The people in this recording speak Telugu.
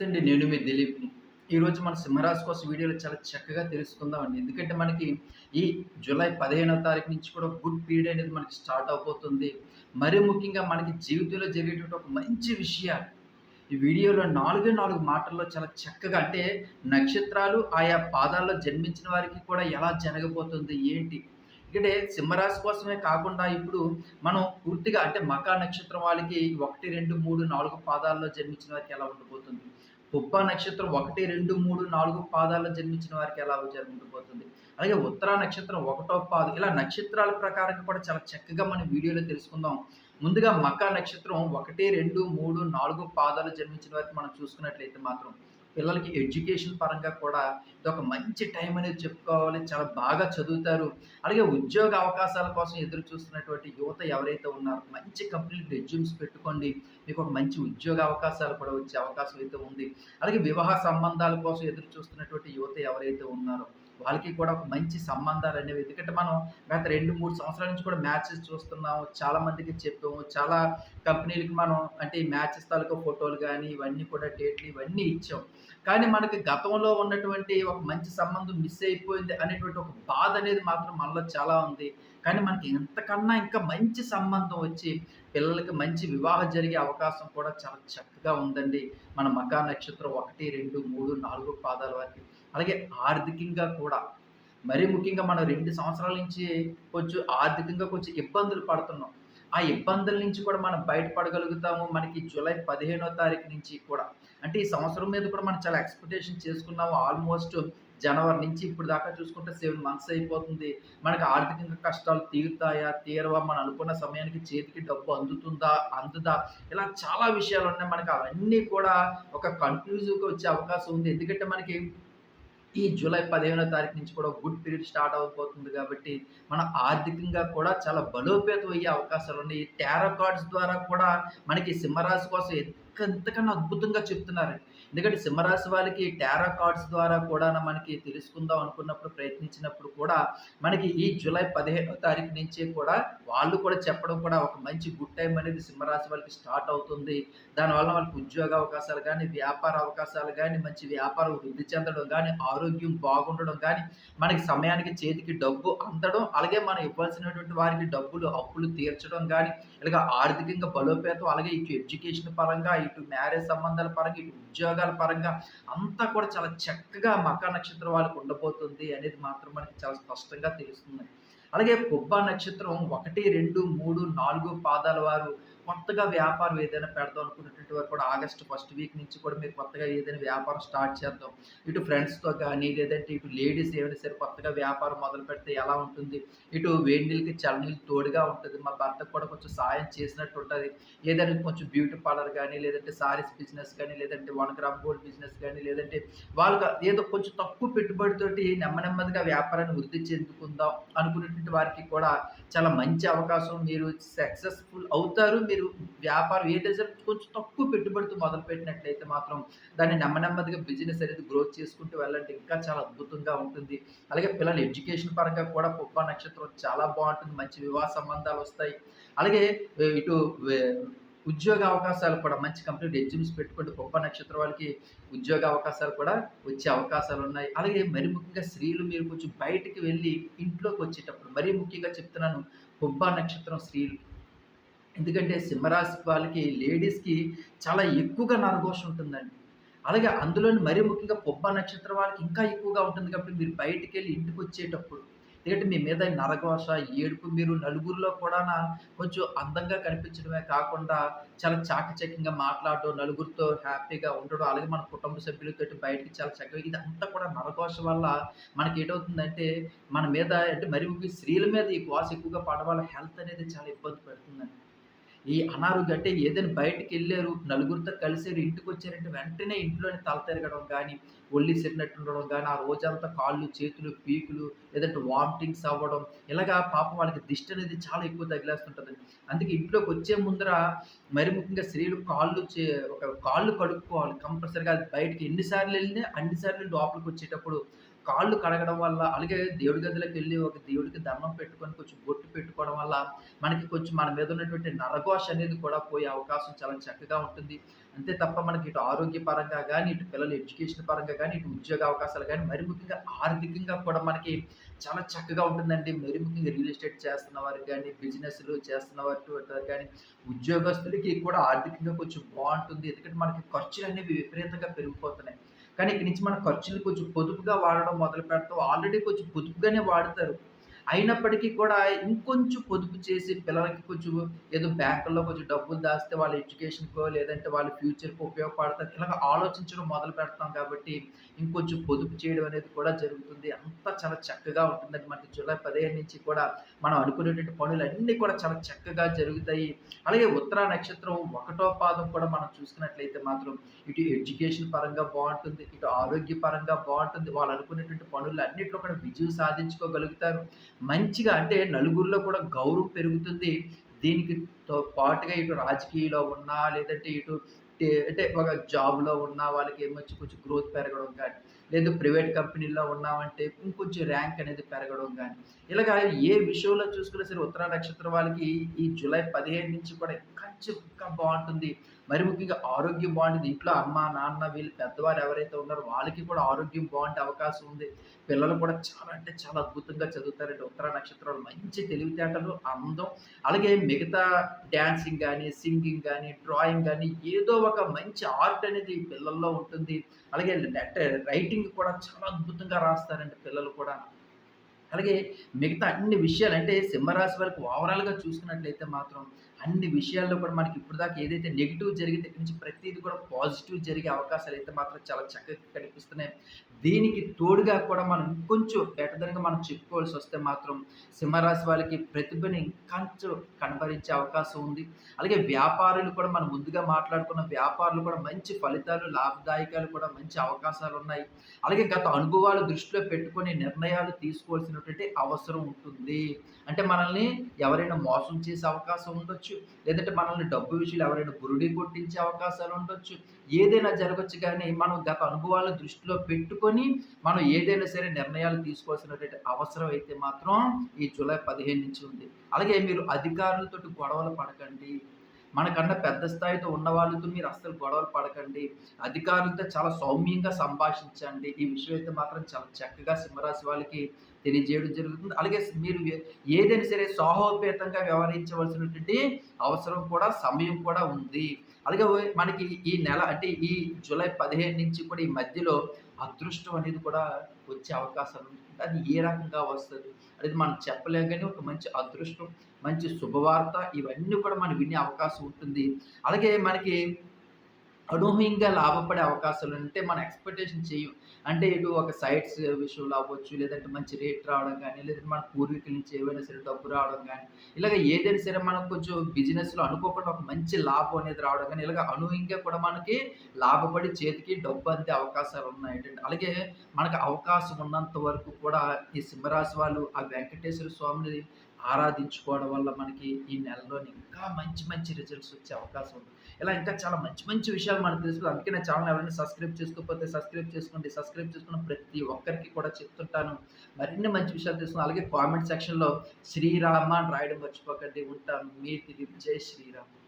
నమస్తే అండి నేను మీ దిలీప్ని ఈరోజు మన సింహరాశి కోసం వీడియోలో చాలా చక్కగా తెలుసుకుందామండి. ఎందుకంటే మనకి ఈ జూలై పదిహేనవ తారీఖు నుంచి కూడా గుడ్ పీరియడ్ అనేది మనకి స్టార్ట్ అవబోతుంది. మరీ ముఖ్యంగా మనకి జీవితంలో జరిగేటువంటి ఒక మంచి విషయాలు. ఈ వీడియోలో నాలుగే నాలుగు మాటల్లో చాలా చక్కగా అంటే నక్షత్రాలు ఆయా పాదాల్లో జన్మించిన వారికి కూడా ఎలా జరగబోతుంది ఏంటి? ఎందుకంటే సింహరాశి కోసమే కాకుండా ఇప్పుడు మనం పూర్తిగా అంటే మకా నక్షత్రం వాళ్ళకి ఒకటి రెండు మూడు నాలుగు పాదాల్లో జన్మించిన వారికి ఎలా ఉండబోతుంది? పుబ్బ నక్షత్రం ఒకటి రెండు మూడు నాలుగు పాదాల్లో జన్మించిన వారికి ఎలా జరుగుతుండిపోతుంది అలాగే ఉత్తరా నక్షత్రం ఒకటో పాదు ఇలా నక్షత్రాల ప్రకారం కూడా చాలా చక్కగా మనం వీడియోలో తెలుసుకుందాం. ముందుగా మకా నక్షత్రం ఒకటి రెండు మూడు నాలుగు పాదాలు జన్మించిన వారికి మనం చూసుకున్నట్లయితే మాత్రం పిల్లలకి ఎడ్యుకేషన్ పరంగా కూడా ఇదొక మంచి టైం అనేది చెప్పుకోవాలి. చాలా బాగా చదువుతారు. అలాగే ఉద్యోగ అవకాశాల కోసం ఎదురు చూస్తున్నటువంటి యువత ఎవరైతే ఉన్నారో మంచి కంపెనీలకు రెజ్యూమ్స్ పెట్టుకోండి. మీకు ఒక మంచి ఉద్యోగ అవకాశాలు కూడా వచ్చే అవకాశం అయితే ఉంది. అలాగే వివాహ సంబంధాల కోసం ఎదురు చూస్తున్నటువంటి యువత ఎవరైతే ఉన్నారో వాళ్ళకి కూడా ఒక మంచి సంబంధాలు అనేవి. ఎందుకంటే మనం గత రెండు మూడు సంవత్సరాల నుంచి కూడా మ్యాచెస్ చూస్తున్నాము చాలా మందికి చెప్పాము చాలా కంపెనీలకి మనం అంటే ఈ మ్యాచెస్ తాలూకా ఫోటోలు కానీ ఇవన్నీ కూడా డేట్లు ఇవన్నీ ఇచ్చాం. కానీ మనకి గతంలో ఉన్నటువంటి ఒక మంచి సంబంధం మిస్ అయిపోయింది అనేటువంటి ఒక బాధ అనేది మాత్రం మనలో చాలా ఉంది. కానీ మనకి ఎంతకన్నా ఇంకా మంచి సంబంధం వచ్చి పిల్లలకి మంచి వివాహం జరిగే అవకాశం కూడా చాలా చక్కగా ఉందండి. మన మకా నక్షత్రం ఒకటి రెండు మూడు నాలుగు పాదాల వారికి. అలాగే ఆర్థికంగా కూడా. మరీ ముఖ్యంగా మనం రెండు సంవత్సరాల నుంచి కొంచెం ఆర్థికంగా కొంచెం ఇబ్బందులు పడుతున్నాం. ఆ ఇబ్బందుల నుంచి కూడా మనం బయటపడగలుగుతాము. మనకి జూలై పదిహేనో తారీఖు నుంచి కూడా. అంటే ఈ సంవత్సరం మీద కూడా మనం చాలా ఎక్స్పెక్టేషన్ చేసుకున్నాము. ఆల్మోస్ట్ జనవరి నుంచి ఇప్పుడు దాకా చూసుకుంటే సెవెన్ మంత్స్ అయిపోతుంది. మనకి ఆర్థికంగా కష్టాలు తీరుతాయా? తీరవా? మనం అనుకున్న సమయానికి చేతికి డబ్బు అందుతుందా? అందుదా? ఇలా చాలా విషయాలు ఉన్నాయి. మనకి అవన్నీ కూడా ఒక కన్ఫ్యూజివ్గా వచ్చే అవకాశం ఉంది. ఎందుకంటే మనకి ఈ జూలై పదిహేనో తారీఖు నుంచి కూడా గుడ్ పీరియడ్ స్టార్ట్ అవ్వబోతుంది కాబట్టి మన ఆర్థికంగా కూడా చాలా బలోపేతం అయ్యే అవకాశాలు ఉన్నాయి. టారో కార్డ్స్ ద్వారా కూడా మనకి సింహరాశి కోసం ఎంతకన్నా అద్భుతంగా చెప్తున్నారు ఎందుకంటే సింహరాశి వాళ్ళకి టారా కార్డ్స్ ద్వారా కూడా మనకి తెలుసుకుందాం అనుకున్నప్పుడు ప్రయత్నించినప్పుడు కూడా మనకి ఈ జూలై పదిహేనో తారీఖు నుంచే కూడా వాళ్ళు కూడా చెప్పడం కూడా ఒక మంచి గుడ్ టైం అనేది సింహరాశి వాళ్ళకి స్టార్ట్ అవుతుంది. దానివల్ల వాళ్ళకి ఉద్యోగ అవకాశాలు కానీ వ్యాపార అవకాశాలు కానీ మంచి వ్యాపారం వృద్ధి చెందడం కానీ ఆరోగ్యం బాగుండడం కానీ మనకి సమయానికి చేతికి డబ్బు అందడం అలాగే మనం ఇవ్వాల్సినటువంటి వారికి డబ్బులు అప్పులు తీర్చడం కానీ ఇలాగ ఆర్థికంగా బలోపేతం అలాగే ఇటు ఎడ్యుకేషన్ పరంగా ఇటు మ్యారేజ్ సంబంధాల పరంగా ఇటు ఉద్యోగాల పరంగా అంతా కూడా చాలా చక్కగా మకా నక్షత్రం వాళ్ళకి ఉండబోతుంది అనేది మాత్రం మనకి చాలా స్పష్టంగా తెలుస్తుంది. అలాగే పుబ్బ నక్షత్రం ఒకటి రెండు మూడు నాలుగు పాదాల వారు కొత్తగా వ్యాపారం ఏదైనా పెడదాం అనుకున్నటువంటి వారు కూడా ఆగస్ట్ ఫస్ట్ వీక్ నుంచి కూడా మీరు కొత్తగా ఏదైనా వ్యాపారం స్టార్ట్ చేద్దాం. ఇటు ఫ్రెండ్స్తో కానీ లేదంటే ఇటు లేడీస్ ఏమైనా సరే కొత్తగా వ్యాపారం మొదలు పెడితే ఎలా ఉంటుంది? ఇటు వేడి నీళ్ళకి చల్లనీళ్ళు తోడుగా ఉంటుంది. మా భర్తకు కూడా కొంచెం సాయం చేసినట్టు ఉంటుంది. ఏదైనా కొంచెం బ్యూటీ పార్లర్ కానీ లేదంటే సారీస్ బిజినెస్ కానీ లేదంటే వన్ గ్రామ్ గోల్డ్ బిజినెస్ కానీ లేదంటే వాళ్ళకి ఏదో కొంచెం తక్కువ పెట్టుబడితోటి నెమ్మ నెమ్మదిగా వ్యాపారాన్ని వృద్ధి చెందుకుందాం అనుకున్నటువంటి వారికి కూడా చాలా మంచి అవకాశం. మీరు సక్సెస్ఫుల్ అవుతారు. మీరు వ్యాపారం ఏదైతే కొంచెం తక్కువ పెట్టుబడితో మొదలు పెట్టినట్లయితే మాత్రం దాన్ని నెమ్మ నెమ్మదిగా బిజినెస్ అనేది గ్రోత్ చేసుకుంటూ వెళ్ళంటే ఇంకా చాలా అద్భుతంగా ఉంటుంది. అలాగే పిల్లల ఎడ్యుకేషన్ పరంగా కూడా పుబ్బ నక్షత్రం చాలా బాగుంటుంది. మంచి వివాహ సంబంధాలు వస్తాయి. అలాగే ఇటు ఉద్యోగ అవకాశాలు కూడా మంచి కంపెనీ రెజ్యూమ్స్ పెట్టుకుంటే గొప్ప నక్షత్రం వాళ్ళకి ఉద్యోగ అవకాశాలు కూడా వచ్చే అవకాశాలు ఉన్నాయి. అలాగే మరి ముఖ్యంగా స్త్రీలు మీరు కొంచెం బయటికి వెళ్ళి ఇంట్లోకి వచ్చేటప్పుడు మరీ ముఖ్యంగా చెప్తున్నాను గొప్ప నక్షత్రం స్త్రీలు. ఎందుకంటే సింహరాశి వాళ్ళకి లేడీస్కి చాలా ఎక్కువగా నరఘోషం ఉంటుందండి. అలాగే అందులోని మరీ ముఖ్యంగా పొబ్బ నక్షత్రం వాళ్ళకి ఇంకా ఎక్కువగా ఉంటుంది కాబట్టి మీరు బయటికి వెళ్ళి ఇంటికి వచ్చేటప్పుడు ఎందుకంటే మీ మీద నరఘోష ఏడుపు మీరు నలుగురిలో కూడా కొంచెం అందంగా కనిపించడమే కాకుండా చాలా చాకచక్యంగా మాట్లాడడం నలుగురితో హ్యాపీగా ఉండడం అలాగే మన కుటుంబ సభ్యులతో బయటికి చాలా చక్కగా ఇదంతా కూడా నరఘోష వల్ల మనకి ఏంటవుతుందంటే మన మీద అంటే మరి స్త్రీల మీద ఈ కోశ ఎక్కువగా పడడం వల్ల హెల్త్ అనేది చాలా ఇబ్బంది పెడుతుందండి. ఈ అనారోగ్యం అంటే ఏదైనా బయటకు వెళ్ళారు నలుగురితో కలిసారు ఇంటికి వచ్చారంటే వెంటనే ఇంట్లోనే తల తిరగడం కానీ ఒళ్ళి సిరినట్టు ఉండడం కానీ ఆ రోజంతా కాళ్ళు చేతులు పీకులు లేదంటే వామిటింగ్స్ అవ్వడం ఇలాగా పాపం వాళ్ళకి దిష్టి అనేది చాలా ఎక్కువ తగిలేస్తుంటుంది. అందుకే ఇంట్లోకి వచ్చే ముందర మరి ముఖ్యంగా స్త్రీలు కాళ్ళు చే ఒక కాళ్ళు కడుక్కోవాలి కంపల్సరీగా. అది బయటకి ఎన్నిసార్లు వెళ్ళినా అన్నిసార్లు లోపలికి వచ్చేటప్పుడు కాళ్ళు కడగడం వల్ల అలాగే దేవుడి గదిలోకి వెళ్ళి ఒక దేవుడికి దండం పెట్టుకొని కొంచెం బొట్టు పెట్టుకోవడం వల్ల మనకి కొంచెం మన మీద ఉన్నటువంటి నరఘోష అనేది కూడా పోయే అవకాశం చాలా చక్కగా ఉంటుంది. అంతే తప్ప మనకి ఇటు ఆరోగ్యపరంగా కానీ ఇటు పిల్లల ఎడ్యుకేషన్ పరంగా కానీ ఇటు ఉద్యోగ అవకాశాలు కానీ మరి ముఖ్యంగా ఆర్థికంగా కూడా మనకి చాలా చక్కగా ఉంటుందండి. మరి ముఖ్యంగా రియల్ ఎస్టేట్ చేస్తున్న వారికి కానీ బిజినెస్లు చేస్తున్న వారికి కానీ ఉద్యోగస్తులకి కూడా ఆర్థికంగా కొంచెం బాగుంటుంది. ఎందుకంటే మనకి ఖర్చులు అనేవి విపరీతంగా పెరిగిపోతున్నాయి. కానీ ఇక్కడి నుంచి మన ఖర్చులు కొంచెం పొదుపుగా వాడడం మొదలు పెడతాం. ఆల్రెడీ కొంచెం పొదుపుగానే వాడతారు. అయినప్పటికీ కూడా ఇంకొంచెం పొదుపు చేసి పిల్లలకి కొంచెం ఏదో బ్యాంకుల్లో కొంచెం డబ్బులు దాస్తే వాళ్ళ ఎడ్యుకేషన్‌కో లేదంటే వాళ్ళ ఫ్యూచర్కి ఉపయోగపడతారు ఇలాగ ఆలోచించడం మొదలు పెడతాం కాబట్టి ఇంకొంచెం పొదుపు చేయడం అనేది కూడా జరుగుతుంది. అంతా చాలా చక్కగా ఉంటుందండి. మనకి జూలై 15 నుంచి కూడా మనం అనుకునేటువంటి పనులు అన్నీ కూడా చాలా చక్కగా జరుగుతాయి. అలాగే ఉత్తర నక్షత్రం ఒకటో పాదం కూడా మనం చూసుకున్నట్లయితే మాత్రం ఇటు ఎడ్యుకేషన్ పరంగా బాగుంటుంది ఇటు ఆరోగ్య పరంగా బాగుంటుంది వాళ్ళు అనుకునేటువంటి పనులు అన్నింటిలో కూడా విజయం సాధించుకోగలుగుతారు. మంచిగా అంటే నలుగురిలో కూడా గౌరవం పెరుగుతుంది. దీనికి తో పాటుగా ఇటు రాజకీయంలో ఉన్నా, లేదంటే ఇటు అంటే ఒక జాబ్‌లో ఉన్న వాళ్ళకి ఏమొచ్చి కొంచెం గ్రోత్ పెరగడం కానీ, లేదా ప్రైవేట్ కంపెనీలో ఉన్నామంటే ఇంకొంచెం ర్యాంక్ అనేది పెరగడం కానీ ఇలాగ ఏ విషయంలో చూసుకున్నా సరే ఉత్తరా నక్షత్రం వాళ్ళకి ఈ జూలై 15 నుంచి కూడా ఇంకొంచెం ఇంకా బాగుంటుంది మరి ముఖ్యంగా ఆరోగ్యం బాగుంటుంది ఇంట్లో అమ్మ, నాన్న వీళ్ళు పెద్దవారు ఎవరైతే ఉన్నారో వాళ్ళకి కూడా ఆరోగ్యం బాగుండే అవకాశం ఉంది. పిల్లలు కూడా చాలా అంటే చాలా అద్భుతంగా చదువుతారండి. ఉత్తర నక్షత్రాలు మంచి తెలివితేటలు, అందం అలాగే మిగతా డ్యాన్సింగ్ కానీ సింగింగ్ కానీ డ్రాయింగ్ కానీ ఏదో ఒక మంచి ఆర్ట్ అనేది పిల్లల్లో ఉంటుంది. అలాగే లెటర్ రైటింగ్ కూడా చాలా అద్భుతంగా రాస్తారండి పిల్లలు కూడా. అలాగే మిగతా అన్ని విషయాలు అంటే సింహరాశి వరకు ఓవరాల్‌గా చూసుకున్నట్లయితే మాత్రం అన్ని విషయాల్లో కూడా మనకి ఇప్పటిదాకా ఏదైతే నెగిటివ్ జరిగితే నుంచి ప్రతిదీ కూడా పాజిటివ్ జరిగే అవకాశాలు అయితే మాత్రం చాలా చక్కగా కనిపిస్తున్నాయి. దీనికి తోడుగా కూడా మనం ఇంకొంచెం బెటర్గా మనం చెప్పుకోవాల్సి వస్తే మాత్రం సింహరాశి వాళ్ళకి ప్రతిభని ఇంకొంచెం కనబరించే అవకాశం ఉంది. అలాగే వ్యాపారులు కూడా మనం ముందుగా మాట్లాడుకున్న వ్యాపారులు కూడా మంచి ఫలితాలు, లాభదాయకాలు కూడా మంచి అవకాశాలు ఉన్నాయి అలాగే గత అనుభవాలు దృష్టిలో పెట్టుకొని నిర్ణయాలు తీసుకోవాల్సినటువంటి అవసరం ఉంటుంది. అంటే మనల్ని ఎవరైనా మోసం చేసే అవకాశం ఉండొచ్చు. లేదంటే మనల్ని డబ్బు విషయంలో ఎవరైనా గురుడి కొట్టించే అవకాశాలు ఉండొచ్చు. ఏదైనా జరగచ్చు కానీ మనం గత అనుభవాలను దృష్టిలో పెట్టుకొని, మనం ఏదైనా సరే నిర్ణయాలు తీసుకోవాల్సినటువంటి అవసరం అయితే మాత్రం ఈ జూలై 15 నుంచి ఉంది. అలాగే మీరు అధికారులతో గొడవలు పడకండి. మనకన్నా పెద్ద స్థాయితో ఉన్న వాళ్ళతో మీరు అస్సలు గొడవలు పడకండి. అధికారులతో చాలా సౌమ్యంగా సంభాషించండి. ఈ విషయం అయితే మాత్రం చాలా చక్కగా సింహరాశి వాళ్ళకి తెలియజేయడం జరుగుతుంది. అలాగే మీరు ఏదైనా సరే సాహోపేతంగా వ్యవహరించవలసినటువంటి అవసరం కూడా, సమయం కూడా ఉంది. అలాగే మనకి ఈ నెల అంటే ఈ జూలై 15 నుంచి కూడా ఈ మధ్యలో అదృష్టం అనేది కూడా వచ్చే అవకాశం ఉంది. అది ఏ రకంగా వస్తుంది అనేది మనం చెప్పలేం కానీ ఒక మంచి అదృష్టం, మంచి శుభవార్త ఇవన్నీ కూడా మనం వినే అవకాశం ఉంటుంది. అలాగే మనకి అనూహ్యంగా లాభపడే అవకాశాలు అంటే మనం ఎక్స్‌పెక్టేషన్ చేయం. అంటే ఇటు ఒక సైట్స్ విషయంలో అవ్వచ్చు, లేదంటే మంచి రేట్ రావడం కానీ లేదంటే మన పూర్వీకుల నుంచి ఏవైనా సరే డబ్బు రావడం కానీ ఇలాగ ఏదైనా సరే మనం కొంచెం బిజినెస్‌లో అనుకోకుండా ఒక మంచి లాభం అనేది రావడం కానీ ఇలాగ అనూహ్యంగా కూడా మనకి లాభపడి చేతికి డబ్బు అందే ఉన్నాయి. అలాగే మనకు అవకాశం ఉన్నంత వరకు కూడా ఈ సింహరాశి వాళ్ళు ఆ వెంకటేశ్వర స్వామిని ఆరాధించుకోవడం వల్ల మనకి ఈ నెలలో ఇంకా మంచి మంచి రిజల్ట్స్ వచ్చే అవకాశం ఉంది. ఇలా ఇంకా చాలా మంచి మంచి విషయాలు మనకు తెలుసు. అందుకే నా ఛానల్ ఎవరైనా సబ్స్క్రైబ్ చేసుకోకపోతే సబ్స్క్రైబ్ చేసుకోండి. సబ్స్క్రైబ్ చేసుకున్న ప్రతి ఒక్కరికి కూడా చెప్తుంటాను. మరిన్ని మంచి విషయాలు తెలుసుకుందాం. అలాగే కామెంట్ సెక్షన్‌లో శ్రీరామ అని రాయడం మర్చిపోకండి. ఉంటాను. మీ తిరిగి జై శ్రీరామ్.